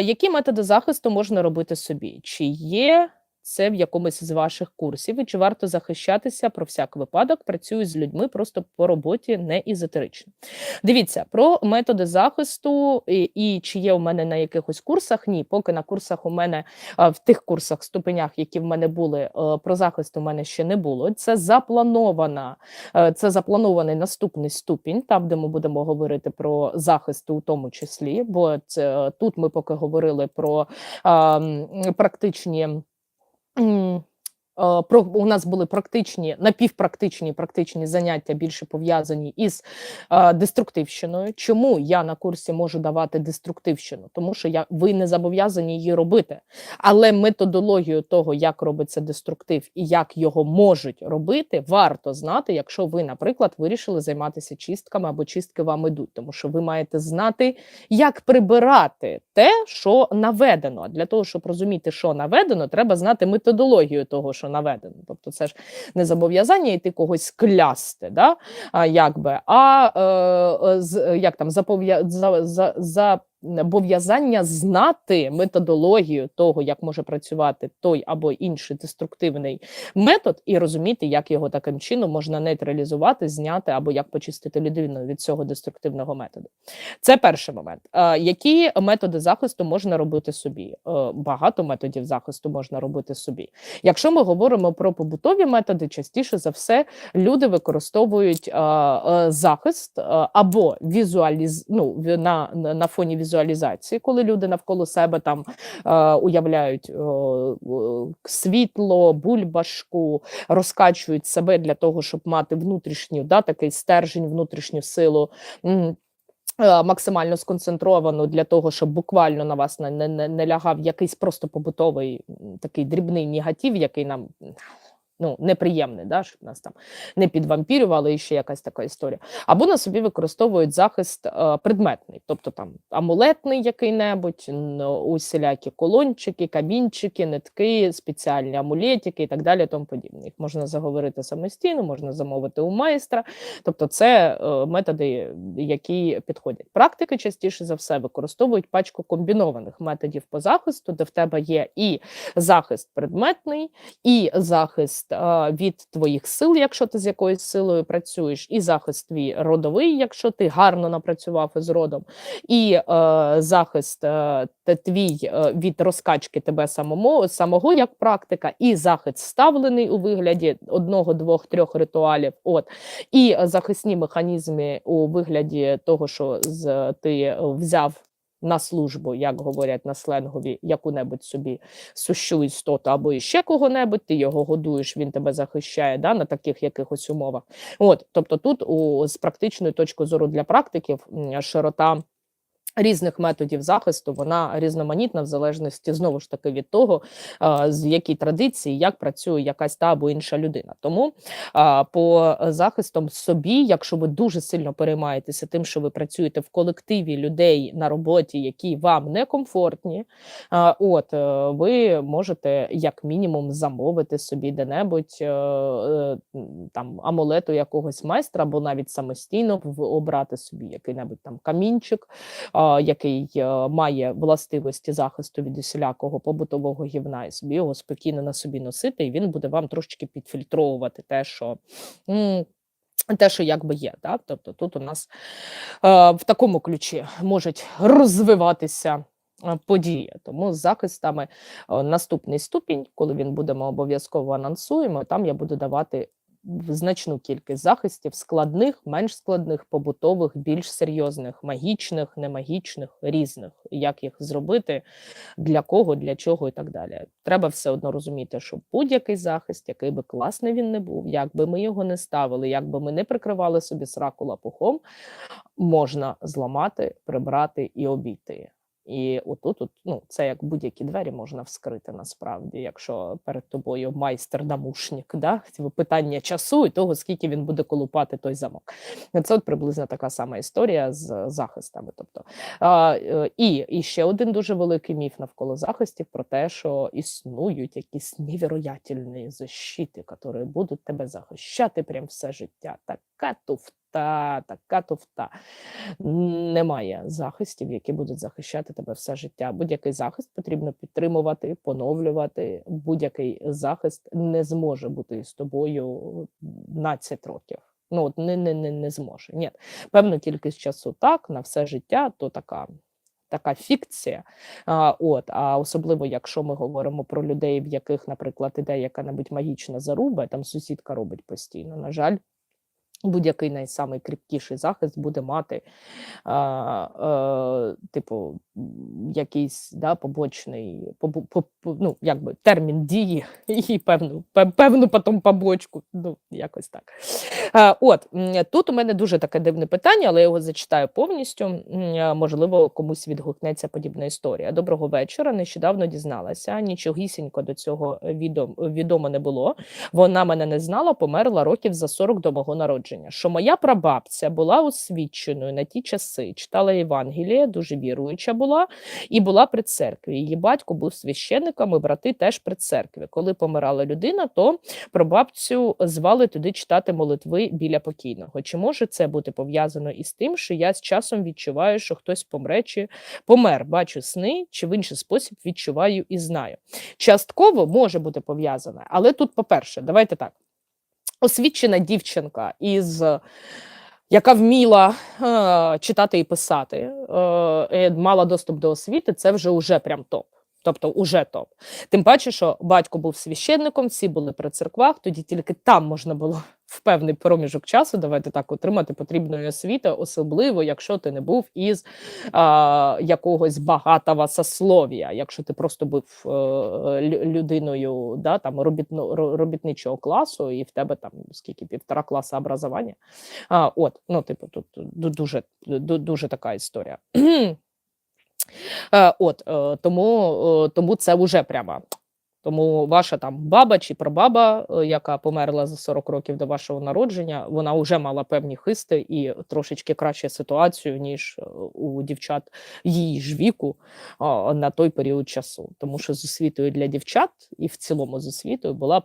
які методи захисту можна робити собі? Чи є це в якомусь з ваших курсів, і чи варто захищатися про всяк випадок? Працюю з людьми просто по роботі не езотерично. Дивіться про методи захисту і, і чи є у мене на якихось курсах? Ні, поки на курсах у мене в тих курсах, ступенях, які в мене були, е, про захист у мене ще не було. Це запланована, е, це запланований наступний ступінь, там де ми будемо говорити про захист у тому числі, бо це тут ми поки говорили про а, практичні. М, е, Про у нас були практичні, напівпрактичні практичні заняття більше пов'язані із е, деструктивщиною. Чому я на курсі можу давати деструктивщину? Тому що я ви не зобов'язані її робити, але методологію того, як робиться деструктив і як його можуть робити, варто знати, якщо ви, наприклад, вирішили займатися чистками або чистки вам ідуть, тому що ви маєте знати, як прибирати те, що наведено. Для того, щоб розуміти, що наведено, треба знати методологію того, що наведено. Тобто, це ж не зобов'язання йти когось клясти, да? а, якби, а е, е, як там запов'я... за, за, за зобов'язання знати методологію того, як може працювати той або інший деструктивний метод, і розуміти, як його таким чином можна нейтралізувати, зняти або як почистити людину від цього деструктивного методу. Це перший момент. Е, Які методи захисту можна робити собі? Е, Багато методів захисту можна робити собі. Якщо ми говоримо про побутові методи, частіше за все люди використовують е, захист або візуаліз... ну, на, на фоні візуалізації, коли люди навколо себе там е, уявляють е, світло, бульбашку, розкачують себе для того, щоб мати внутрішню, да, такий стержень, внутрішню силу. Е, Максимально сконцентровану для того, щоб буквально на вас не, не, не- лягав якийсь просто побутовий такий дрібний негатив, який нам ну, неприємний, да, щоб нас там не підвампірювали, і ще якась така історія. Або на собі використовують захист е, предметний, тобто там амулетний який-небудь, усілякі колончики, камінчики, нитки, спеціальні амулетики і так далі. Тому подібне. Їх можна заговорити самостійно, можна замовити у майстра. Тобто, це е, методи, які підходять. Практики частіше за все використовують пачку комбінованих методів по захисту, де в тебе є і захист предметний, і захист від твоїх сил, якщо ти з якоюсь силою працюєш, і захист твій родовий, якщо ти гарно напрацював із родом, і е, захист е, твій е, від розкачки тебе самому, самого як практика, і захист ставлений у вигляді одного, двох, трьох ритуалів. От і захисні механізми у вигляді того, що з ти взяв. На службу, як говорять на сленгові, яку-небудь собі сущу істоту або іще кого-небудь, ти його годуєш, він тебе захищає да, на таких якихось умовах. От, тобто, тут у, з практичної точки зору для практиків широта. Різних методів захисту вона різноманітна в залежності знову ж таки від того, з якій традиції, як працює якась та або інша людина. Тому по захистом собі, якщо ви дуже сильно переймаєтеся тим, що ви працюєте в колективі людей на роботі, які вам некомфортні, а, от е, ви можете як мінімум замовити собі де-небудь е, е, там амулету якогось майстра, або навіть самостійно обрати собі який-небудь там камінчик, який е, має властивості захисту від усілякого побутового гівна, і собі його спокійно на собі носити, і він буде вам трошечки підфільтровувати те, що. те, що якби є, так? тобто тут у нас е, в такому ключі можуть розвиватися е, події. Тому з захистами е, наступний ступінь, коли він будемо обов'язково анонсуємо, там я буду давати значну кількість захистів складних, менш складних, побутових, більш серйозних, магічних, немагічних, різних. Як їх зробити, для кого, для чого і так далі. Треба все одно розуміти, що будь-який захист, який би класний він не був, як би ми його не ставили, як би ми не прикривали собі сраку лапухом, можна зламати, прибрати і обійти. І отут, от, ну, це як будь-які двері можна вскрити насправді, якщо перед тобою майстер-намушник, да? Питання часу і того, скільки він буде колупати той замок. Це от приблизно така сама історія з захистами. Тобто, а, е, і, і ще один дуже великий міф навколо захистів про те, що існують якісь невероятельні защити, які будуть тебе захищати прям все життя. Така туфта. Туфта, така туфта. Немає захистів, які будуть захищати тебе все життя. Будь-який захист потрібно підтримувати, поновлювати. Будь-який захист не зможе бути з тобою 12 років. Ну, от не, не, не, не зможе. Ні, певну кількість часу так, на все життя, то така така фікція. А, от, а особливо, якщо ми говоримо про людей, в яких, наприклад, іде яка-небудь магічна заруба, там сусідка робить постійно. На жаль, будь-який найсамий захист буде мати, а, а, типу, якийсь да, побочний побу- по- ну, якби, термін дії і певну, певну потім побочку. Ну, якось так. А, от тут у мене дуже таке дивне питання, але я його зачитаю повністю. Можливо, комусь відгукнеться подібна історія. Доброго вечора. Нещодавно дізналася. Нічогісінько до цього відом, відомо не було. Вона мене не знала, померла років за 40 до мого народження. Що моя прабабця була освіченою на ті часи, читала Євангеліє, дуже віруюча була і була при церкві. Її батько був священником, і брати теж при церкві. Коли помирала людина, то прабабцю звали туди читати молитви біля покійного. Чи може це бути пов'язано із тим, що я з часом відчуваю, що хтось помре чи помер? Бачу сни, чи в інший спосіб відчуваю і знаю. Частково може бути пов'язане, але тут, по-перше, давайте так. Освічена дівчинка із яка вміла е, читати і писати, е, мала доступ до освіти, це вже уже прям топ. Тобто уже топ. Тим паче, що батько був священником, всі були при церквах, тоді тільки там можна було в певний проміжок часу, давайте так, отримати потрібної освіти, особливо, якщо ти не був із а, якогось багатого сослов'я, якщо ти просто був е, людиною да, там, робітно, робітничого класу, і в тебе там скільки півтора класу образування. А, от, ну, типу, тут дуже, дуже така історія. Е, От е, тому, е, тому це вже прямо. Тому ваша там баба чи прабаба, яка померла за 40 років до вашого народження, вона вже мала певні хисти і трошечки кращу ситуацію, ніж у дівчат її ж віку на той період часу. Тому що з освітою для дівчат і в цілому з освітою була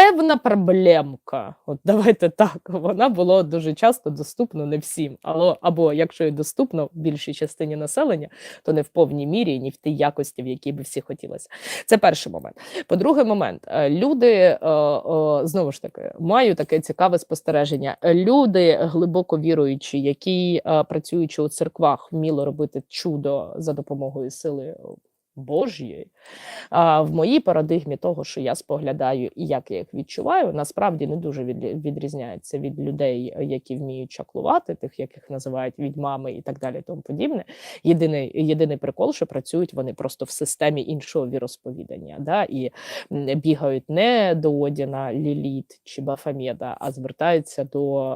певна проблемка. От давайте так. Вона була дуже часто доступна не всім. Але або якщо і доступно більшій частині населення, то не в повній мірі, ні в тій якості, в якій би всі хотілося. Це перший момент. По-друге, момент е, люди е, е, знову ж таки маю таке цікаве спостереження. Люди глибоко віруючі, які працюючи у церквах, вміли робити чудо за допомогою сили. Божої, а в моїй парадигмі того, що я споглядаю і як я їх відчуваю, насправді не дуже відрізняється від людей, е, які вміють чаклувати, тих, яких називають відьмами і так далі, тому подібне. Єдиний, єдиний прикол, що працюють вони просто в системі іншого віросповідання, да, і бігають не до Одіна, Ліліт чи Бафамеда, а звертаються до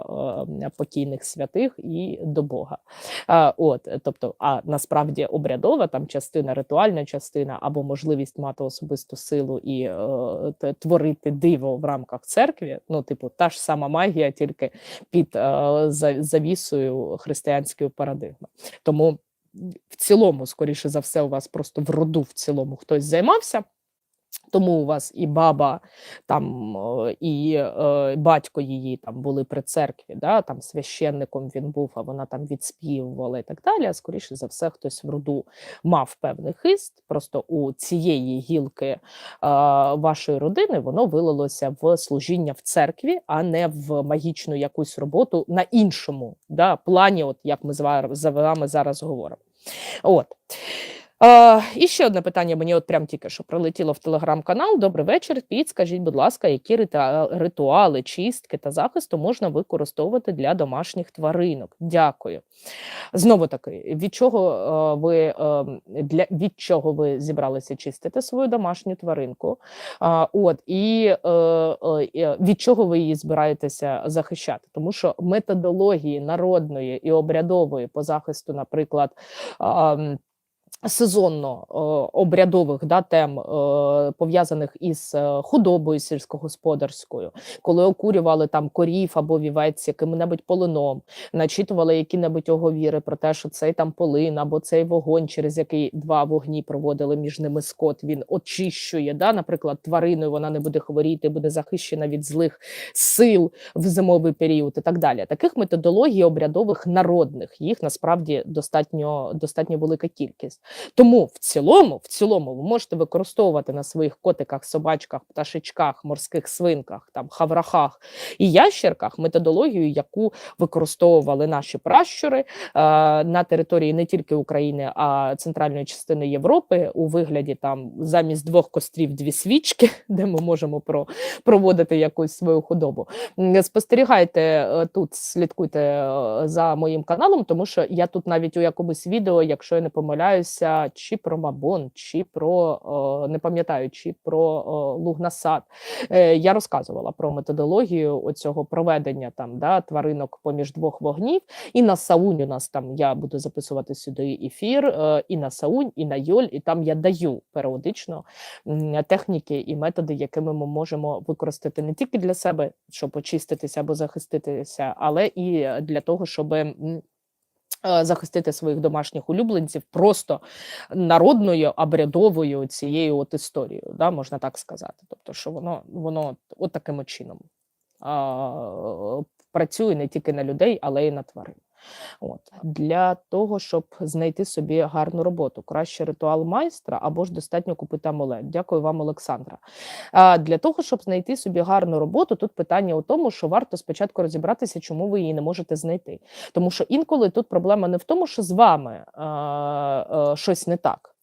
е, покійних святих і до Бога. А, от, е, тобто, а насправді обрядова там частина, ритуальна частина або можливість мати особисту силу і е, творити диво в рамках церкви. Ну, типу, та ж сама магія, тільки під е, за- завісою християнської парадигми. Тому в цілому, скоріше за все, у вас просто в роду в цілому хтось займався. Тому у вас і баба, там і е, батько її там були при церкві, да, там священником він був, а вона там відспівувала і так далі. А скоріше за все, хтось в роду мав певний хист. Просто у цієї гілки е, вашої родини воно вилилося в служіння в церкві, а не в магічну якусь роботу на іншому да, плані, от як ми з вами зараз говоримо. От. Е, і ще одне питання мені от прям тільки що прилетіло в телеграм-канал. Добрий вечір. Піт, скажіть, будь ласка, які ритуали, чистки та захисту можна використовувати для домашніх тваринок? Дякую. Знову таки, від чого е, ви е, для від чого ви зібралися чистити свою домашню тваринку? От і е, е, від чого ви її збираєтеся захищати? Тому що методології народної і обрядової по захисту, наприклад. Сезонно е, обрядових да, тем, е, пов'язаних із е, худобою сільськогосподарською, коли окурювали там корів або вівець яким-небудь полином, начитували які-небудь оговіри про те, що цей там полин або цей вогонь, через який два вогні проводили між ними скот, він очищує. Да, Наприклад, твариною вона не буде хворіти, буде захищена від злих сил в зимовий період і так далі. Таких методологій обрядових народних їх насправді достатньо достатньо велика кількість. Тому в цілому, в цілому, ви можете використовувати на своїх котиках, собачках, пташечках, морських свинках, там хаврахах і ящерках методологію, яку використовували наші пращури е, на території не тільки України, а центральної частини Європи у вигляді там замість двох кострів дві свічки, де ми можемо про, проводити якусь свою худобу. Спостерігайте е, тут, слідкуйте е, за моїм каналом, тому що я тут навіть у якомусь відео, якщо я не помиляюся, чи про Мабон, чи про е, не пам'ятаю, чи про е, Лугнасад. Е, Я розказувала про методологію оцього проведення там да, тваринок поміж двох вогнів. І на Саунь у нас там я буду записувати сюди ефір, і на Саунь, і на Йоль, і там я даю періодично техніки і методи, якими ми можемо використати не тільки для себе, щоб очиститися або захиститися, але і для того, щоб. Е, Захистити своїх домашніх улюбленців просто народною обрядовою цією от історією, да, можна так сказати. Тобто, що воно воно от таким чином а, працює не тільки на людей, але й на тварин. От для того, щоб знайти собі гарну роботу, краще ритуал майстра або ж достатньо купити амулет. Дякую вам, Олександра. А для того, щоб знайти собі гарну роботу, тут питання у тому, що варто спочатку розібратися, чому ви її не можете знайти. Тому що інколи тут проблема не в тому, що з вами а, а, щось не так.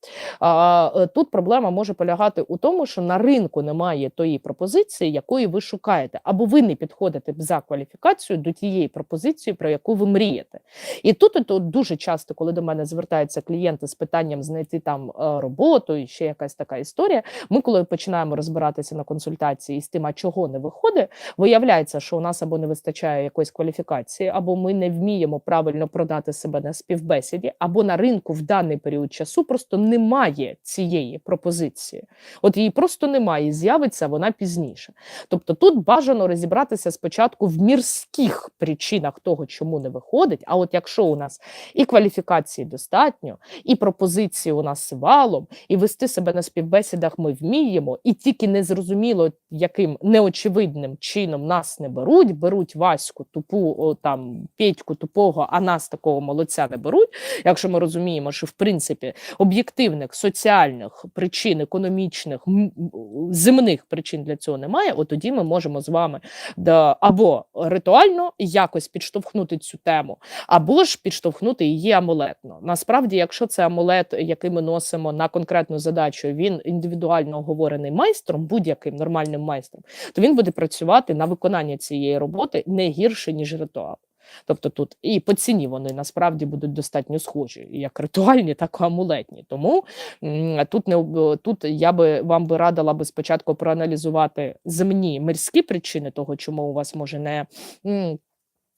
Е, Тут проблема може полягати у тому, що на ринку немає тої пропозиції, якої ви шукаєте, або ви не підходите за кваліфікацію до тієї пропозиції, про яку ви мрієте. І тут, тут дуже часто, коли до мене звертаються клієнти з питанням знайти там е, роботу і ще якась така історія. Ми, коли починаємо розбиратися на консультації з тим, а чого не виходить, виявляється, що у нас або не вистачає якоїсь кваліфікації, або ми не вміємо правильно продати себе на співбесіді, або на ринку в даний період часу просто немає цієї пропозиції. От її просто немає, з'явиться вона пізніше. Тобто тут бажано розібратися спочатку в мірських причинах того, чому не виходить. А от якщо у нас і кваліфікації достатньо, і пропозиції у нас валом, і вести себе на співбесідах ми вміємо, і тільки незрозуміло, яким неочевидним чином нас не беруть, беруть Ваську, тупу о, там Петьку тупого, а нас такого молодця не беруть. Якщо ми розуміємо, що в принципі об'єктивних соціальних причин, економічних земних причин для цього немає, от тоді ми можемо з вами да, або ритуально якось підштовхнути цю тему, або ж підштовхнути її амулетно. Насправді, якщо це амулет, який ми носимо на конкретну задачу, він індивідуально оговорений майстром, будь-яким нормальним майстром, то він буде працювати на виконання цієї роботи не гірше ніж ритуал. Тобто тут і по ціні вони насправді будуть достатньо схожі, як ритуальні, так і амулетні. Тому тут не тут я би вам би радила би спочатку проаналізувати земні мирські причини того, чому у вас може не.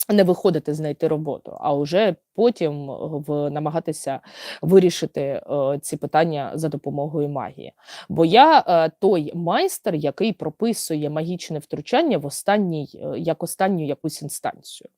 не виходити знайти роботу, а вже потім е, в намагатися вирішити е, ці питання за допомогою магії. Бо я е, той майстер, який прописує магічне втручання в останній е, як останню якусь інстанцію.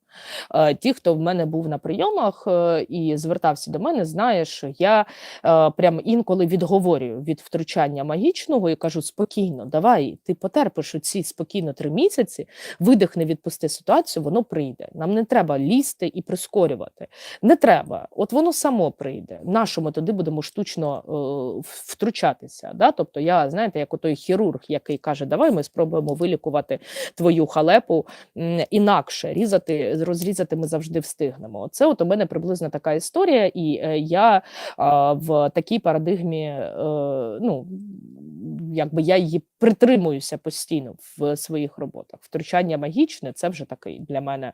Е, Ті, хто в мене був на прийомах е, і звертався до мене, знає, що я е, прям інколи відговорюю від втручання магічного і кажу: спокійно, давай, ти потерпиш у ці спокійно три місяці, видихни, відпусти ситуацію, воно прийде. Нам не треба лізти і прискорювати. Не треба, от воно само прийде. Нащо ми туди будемо штучно е, втручатися? Да? Тобто, я знаєте, як той хірург, який каже, давай ми спробуємо вилікувати твою халепу інакше. Різати, розрізати ми завжди встигнемо. Це от у мене приблизно така історія, і е, я а, в такій парадигмі, е, ну якби я її притримуюся постійно в своїх роботах. Втручання магічне це вже такий для мене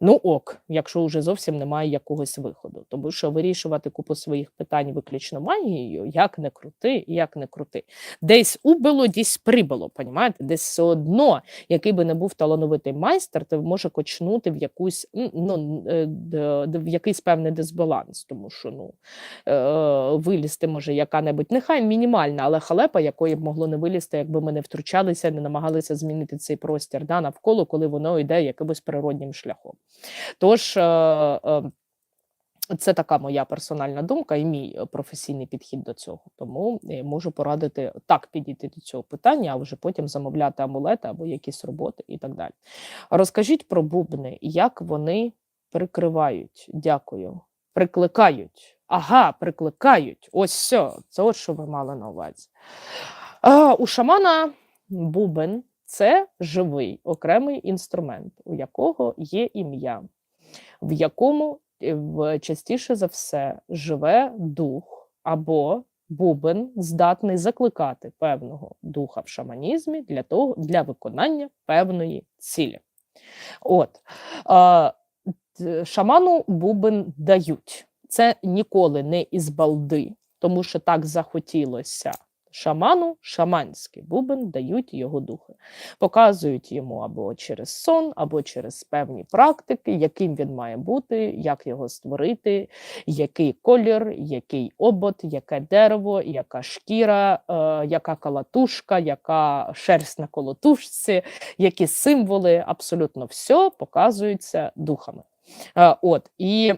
ну ок, якщо вже зовсім немає якогось виходу. Тому що вирішувати купу своїх питань виключно магією, як не крути, як не крути. Десь убило, десь прибило, понімаєте? Десь все одно, який би не був талановитий майстер, ти може кочнути в якусь ну, е, д- д- в якийсь певний дисбаланс, тому що ну е, вилізти може яка-небудь, нехай мінімальна, але халепа, якої б могло не вилізти, якби ми не втручалися, не намагалися змінити цей простір да, навколо, коли воно йде якимось природнім шляхом. Тож. Е, е, це така моя персональна думка і мій е, професійний підхід до цього. Тому можу порадити так підійти до цього питання, а вже потім замовляти амулети або якісь роботи і так далі. Розкажіть про бубни, як вони прикривають. Дякую. Прикликають. Ага, прикликають. Ось все. Це от що ви мали на увазі. А, у шамана бубен це живий окремий інструмент, у якого є ім'я, в якому е, частіше за все живе дух або бубен здатний закликати певного духа в шаманізмі для того для виконання певної цілі. От шаману бубен дають. Це ніколи не із балди, тому що так захотілося. Шаману шаманський бубен дають його духи, показують йому або через сон, або через певні практики, яким він має бути, як його створити, який колір, який обод, яке дерево, яка шкіра, е, яка калатушка, яка шерсть на колотушці, які символи, абсолютно все показується духами. Е, от і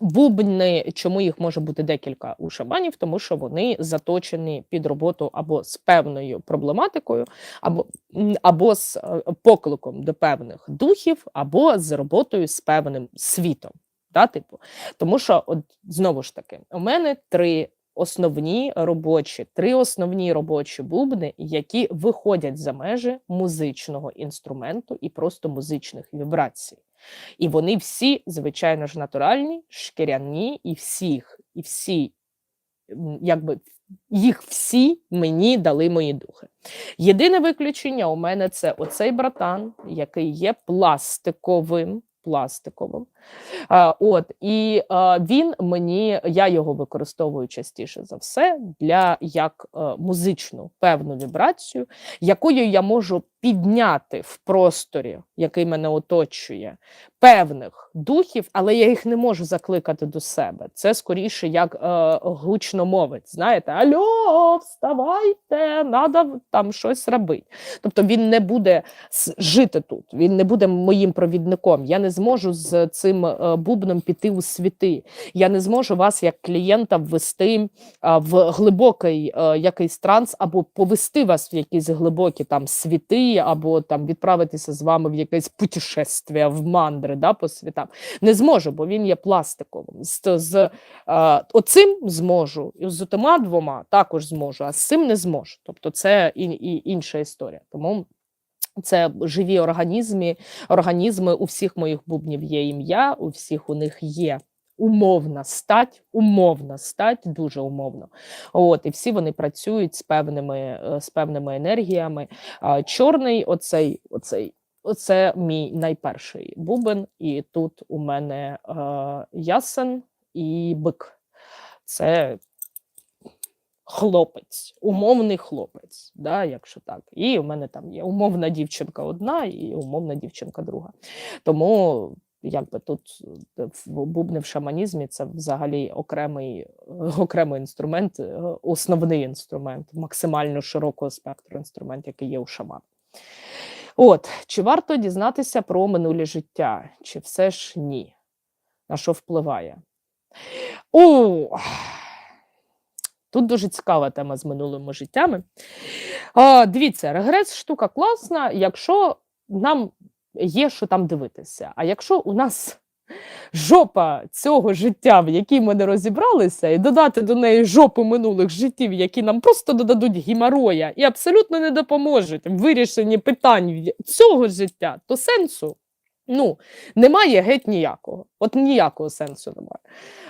бубни, чому їх може бути декілька у шаманів, тому що вони заточені під роботу або з певною проблематикою, або, або з е, покликом до певних духів, або з роботою з певним світом. Да, типу. Тому що, от, знову ж таки, у мене три основні робочі, три основні робочі бубни, які виходять за межі музичного інструменту і просто музичних вібрацій. І вони всі, звичайно ж, натуральні, шкіряні, і всіх, і всі, якби їх всі мені дали мої духи. Єдине виключення у мене це оцей братан, який є пластиковим. Пластиковим. От, і він мені, я його використовую частіше за все для як е, музичну певну вібрацію, якою я можу підняти в просторі, який мене оточує, певних духів, але я їх не можу закликати до себе. Це скоріше як е, гучномовець. Знаєте, альо, вставайте, треба там щось робити. Тобто він не буде жити тут, він не буде моїм провідником. Я не зможу з цим е, бубном піти у світи. Я не зможу вас як клієнта ввести в глибокий е, якийсь транс, або повести вас в якісь глибокі там світи, або там відправитися з вами в якесь путешествие в мандри да, по світам. Не зможу, бо він є пластиковим. З, з е, оцим зможу, і з отима двома також зможу, а з цим не зможу. Тобто це і, і інша історія. Тому. Це живі організми, організми. У всіх моїх бубнів є ім'я, у всіх у них є умовна стать, умовна стать, дуже умовно. От, і всі вони працюють з певними, е, з певними енергіями. Чорний, оцей, оцей, оце мій найперший бубен, і тут у мене е, ясен і бик. Це хлопець, умовний хлопець, да, якщо так. І у мене там є умовна дівчинка одна і умовна дівчинка друга. Тому якби тут е, бубни в шаманізмі це взагалі окремий, окремий інструмент, е, основний інструмент, максимально широкого спектру інструмент, який є у шамана. От, чи варто дізнатися про минуле життя, чи все ж ні? На що впливає? О, Тут дуже цікава тема з минулими життями. А, дивіться, регрес штука класна, якщо нам є що там дивитися. А якщо у нас жопа цього життя, в якій ми не розібралися, і додати до неї жопу минулих життів, які нам просто додадуть гімароя і абсолютно не допоможуть в вирішенні питань цього життя, то сенсу Ну, немає геть ніякого. От ніякого сенсу немає.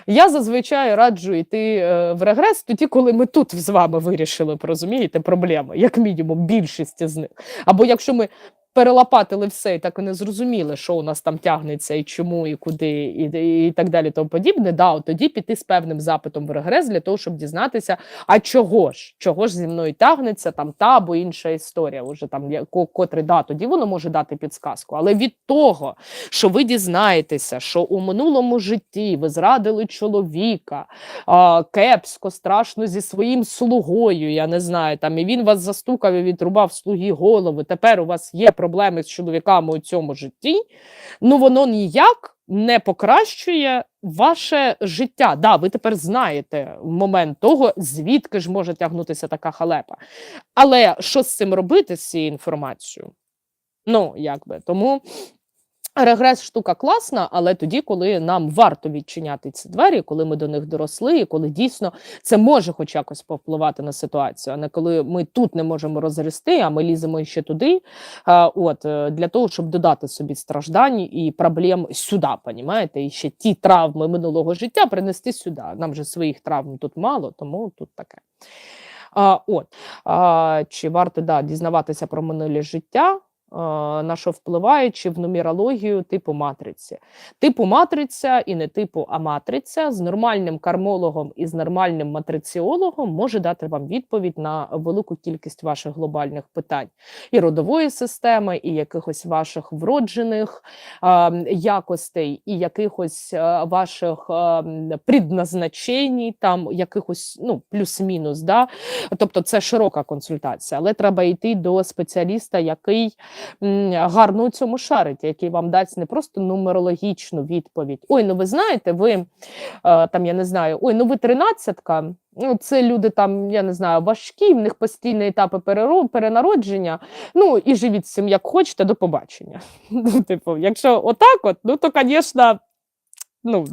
Я зазвичай раджу йти е, в регрес тоді, коли ми тут з вами вирішили, розумієте, проблеми, як мінімум, більшість з них. Або якщо ми перелопатили все і так і не зрозуміли, що у нас там тягнеться, і чому, і куди, і, і так далі, тому подібне, да, от тоді піти з певним запитом в регрес для того, щоб дізнатися, а чого ж, чого ж зі мною тягнеться, там та або інша історія, уже там котрий да, тоді воно може дати підсказку. Але від того, що ви дізнаєтеся, що у минулому житті ви зрадили чоловіка а, кепсько, страшно зі своїм слугою, я не знаю, там і він вас застукав і відрубав слугі голови. Тепер у вас є проблеми з чоловіками у цьому житті. Ну воно ніяк не покращує ваше життя. Да, ви тепер знаєте момент того, звідки ж може тягнутися така халепа. Але що з цим робити з цією інформацією? Ну, якби тому. Регрес штука класна, але тоді, коли нам варто відчиняти ці двері, коли ми до них доросли, і коли дійсно це може хоч якось повпливати на ситуацію, а не коли ми тут не можемо розгрести, а ми ліземо ще туди. От е, для того, щоб додати собі страждань і проблем сюди, понімаєте, і ще ті травми минулого життя принести сюди. Нам же своїх травм тут мало, тому тут таке. А, от а, чи варто да, дізнаватися про минуле життя? А, На що впливає, чи в нумерологію типу матриці. Типу матриця і не типу, а матриця з нормальним кармологом і з нормальним матриціологом може дати вам відповідь на велику кількість ваших глобальних питань і родової системи, і якихось ваших вроджених а, якостей, і якихось а, ваших м, предназначень, там якихось ну, плюс-мінус. Да? Тобто це широка консультація, але треба йти до спеціаліста, який гарно у цьому шарить, який вам дасть не просто нумерологічну відповідь. Ой, ну ви знаєте, ви е, там я не знаю, ой, ну ви тринадцятка. Ну, це люди там, я не знаю, важкі, в них постійні етапи перенародження. Ну і живіть з цим як хочете, до побачення. Ну, типу, якщо отак, от, ну то, звісно, ну.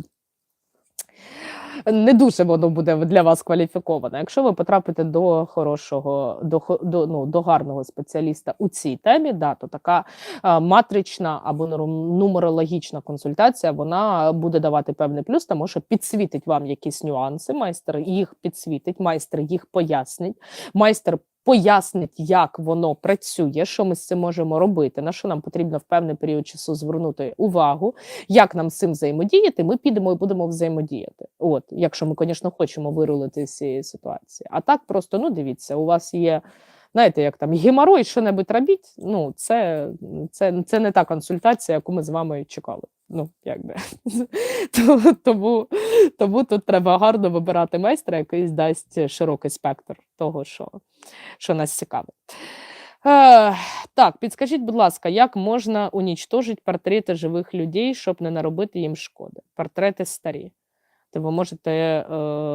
Не дуже воно буде для вас кваліфіковане. Якщо ви потрапите до хорошого, до, до, ну, до гарного спеціаліста у цій темі, да, то така а, матрична або нумерологічна консультація вона буде давати певний плюс, тому що підсвітить вам якісь нюанси. Майстер їх підсвітить, майстер їх пояснить, майстер пояснить, як воно працює, що ми з цим можемо робити, на що нам потрібно в певний період часу звернути увагу, як нам з цим взаємодіяти. Ми підемо і будемо взаємодіяти. От, якщо ми, звісно, хочемо вирулити з цієї ситуації. А так просто ну дивіться, у вас є. Знаєте, як там геморой, що-небудь робіть. Ну, це, це, це не та консультація, яку ми з вами чекали. Ну, якби. Тому, тому, тут треба гарно вибирати майстра, який дасть широкий спектр того, що, що нас цікавить. Е, так, підскажіть, будь ласка, як можна унічтожити портрети живих людей, щоб не наробити їм шкоди? Портрети старі. То ви можете е,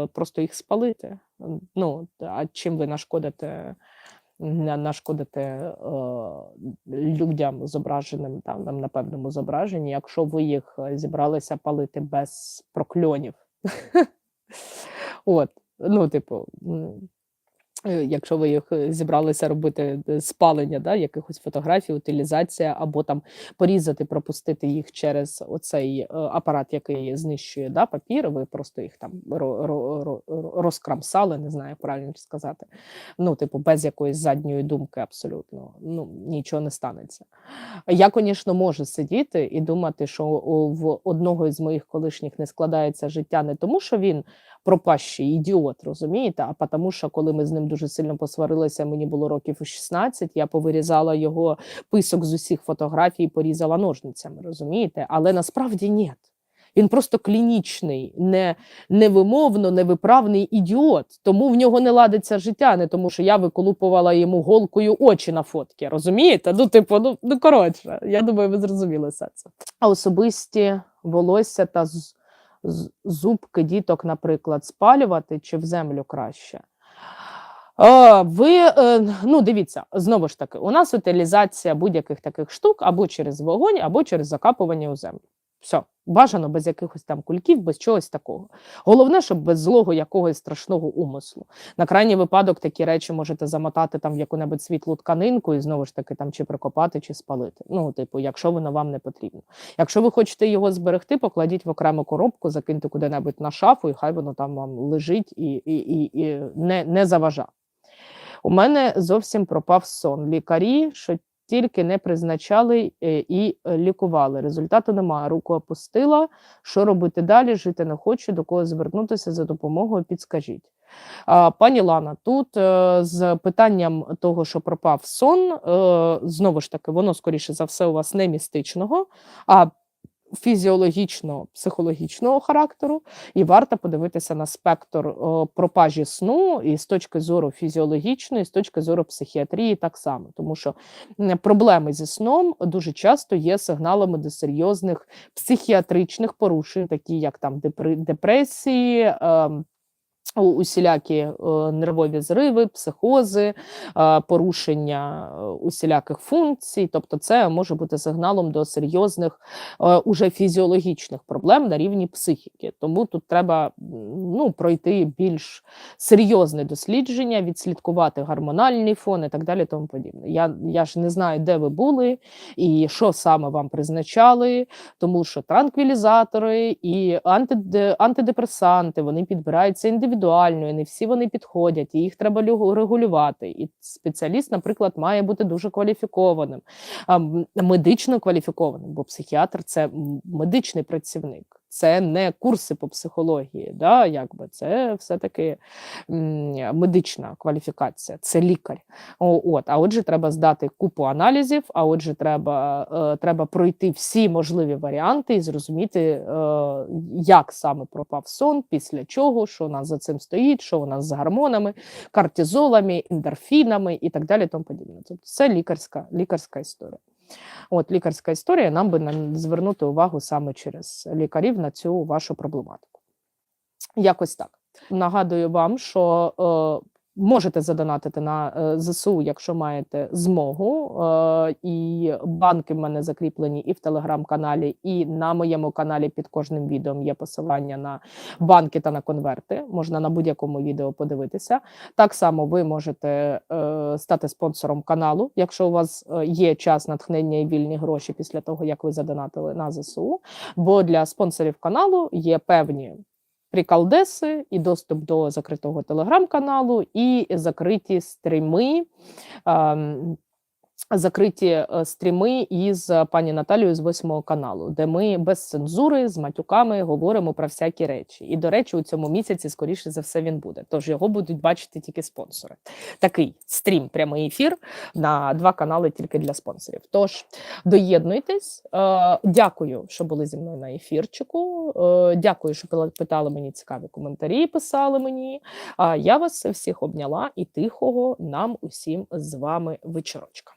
просто їх спалити. Ну, а чим ви нашкодите, на- нашкодите е, людям, зображеним там, там на певному зображенні, якщо ви їх е, зібралися палити без прокльонів? От, ну, типу, якщо ви їх е, зібралися робити е, спалення, да, якихось фотографій, утилізація, або там порізати, пропустити їх через оцей е, апарат, який знищує да, папір, ви просто їх там ро- ро- ро- ро- розкрамсали, не знаю, як правильно сказати. Ну, типу, без якоїсь задньої думки абсолютно. Ну, нічого не станеться. Я, звісно, можу сидіти і думати, що в одного із моїх колишніх не складається життя не тому, що він пропащий ідіот, розумієте? А тому, що коли ми з ним дуже сильно посварилися, мені було років 16, я повирізала його писок з усіх фотографій, порізала ножницями, розумієте? Але насправді ні. Він просто клінічний, не, невимовно, невиправний ідіот. Тому в нього не ладиться життя, не тому, що я виколупувала йому голкою очі на фотки. Розумієте? Ну, типу, ну, ну коротше, я думаю, ви зрозуміли все це. А особисті волосся та з- зубки діток, наприклад, спалювати чи в землю краще? Ви е, ну дивіться, знову ж таки, у нас утилізація будь-яких таких штук або через вогонь, або через закапування у землю. Все, бажано без якихось там кульків, без чогось такого. Головне, щоб без злого якогось страшного умислу. На крайній випадок такі речі можете замотати там в яку-небудь світлу тканинку і знову ж таки там чи прикопати, чи спалити. Ну, типу, якщо воно вам не потрібно. Якщо ви хочете його зберегти, покладіть в окрему коробку, закиньте куди-небудь на шафу, і хай воно там вам лежить і, і, і, і не, не заважа. У мене зовсім пропав сон. Лікарі, що тільки не призначали е, і е, лікували. Результату немає. Руку опустила. Що робити далі? Жити не хочу, до кого звернутися за допомогою, підскажіть. Пані Лана, тут е, з питанням того, що пропав сон, знову ж таки, воно скоріше за все у вас не містичного, а фізіологічно-психологічного характеру, і варто подивитися на спектр пропажі сну і з точки зору фізіологічної, і з точки зору психіатрії, так само, тому що проблеми зі сном дуже часто є сигналами до серйозних психіатричних порушень, такі як там депре- депресії. Усілякі е, нервові зриви, психози, е, порушення е, усіляких функцій. Тобто, це може бути сигналом до серйозних уже фізіологічних проблем на рівні психіки. Тому тут треба ну, пройти більш серйозне дослідження, відслідкувати гормональний фон і так далі. Тому подібне. Я, я ж не знаю, де ви були і що саме вам призначали, тому що транквілізатори і антидепресанти вони підбираються індивідуально, і не всі вони підходять, і їх треба лю- регулювати. І спеціаліст, наприклад, має бути дуже кваліфікованим, медично кваліфікованим, бо психіатр це медичний працівник. Це не курси по психології, да, якби це все-таки медична кваліфікація, це лікар. От, а отже, треба здати купу аналізів. А отже, треба, е, треба пройти всі можливі варіанти і зрозуміти, е, як саме пропав сон, після чого, що у нас за цим стоїть, що у нас з гормонами, кортизолами, ендорфінами і так далі. Тому подібне. Тобто це лікарська, лікарська історія. От лікарська історія, нам би звернути увагу саме через лікарів на цю вашу проблематику. Якось так. Нагадую вам, що е, можете задонатити на е, ЗСУ, якщо маєте змогу. Е, і банки в мене закріплені і в телеграм-каналі, і на моєму каналі під кожним відео є посилання на банки та на конверти. Можна на будь-якому відео подивитися. Так само ви можете е, стати спонсором каналу, якщо у вас є час, натхнення і вільні гроші після того, як ви задонатили на ЗСУ. Бо для спонсорів каналу є певні приколдеси і доступ до закритого телеграм-каналу, і закриті стріми. Закриті е, стріми із е, пані Наталією з восьмого каналу, де ми без цензури з матюками говоримо про всякі речі. І до речі, у цьому місяці, скоріше за все, він буде. Тож його будуть бачити тільки спонсори. Такий стрім, прямий ефір на два канали тільки для спонсорів. Тож доєднуйтесь. Е, Дякую, що були зі мною на ефірчику. Дякую, що питали мені цікаві коментарі, писали мені. А я вас всіх обняла і тихого нам усім з вами вечорочка.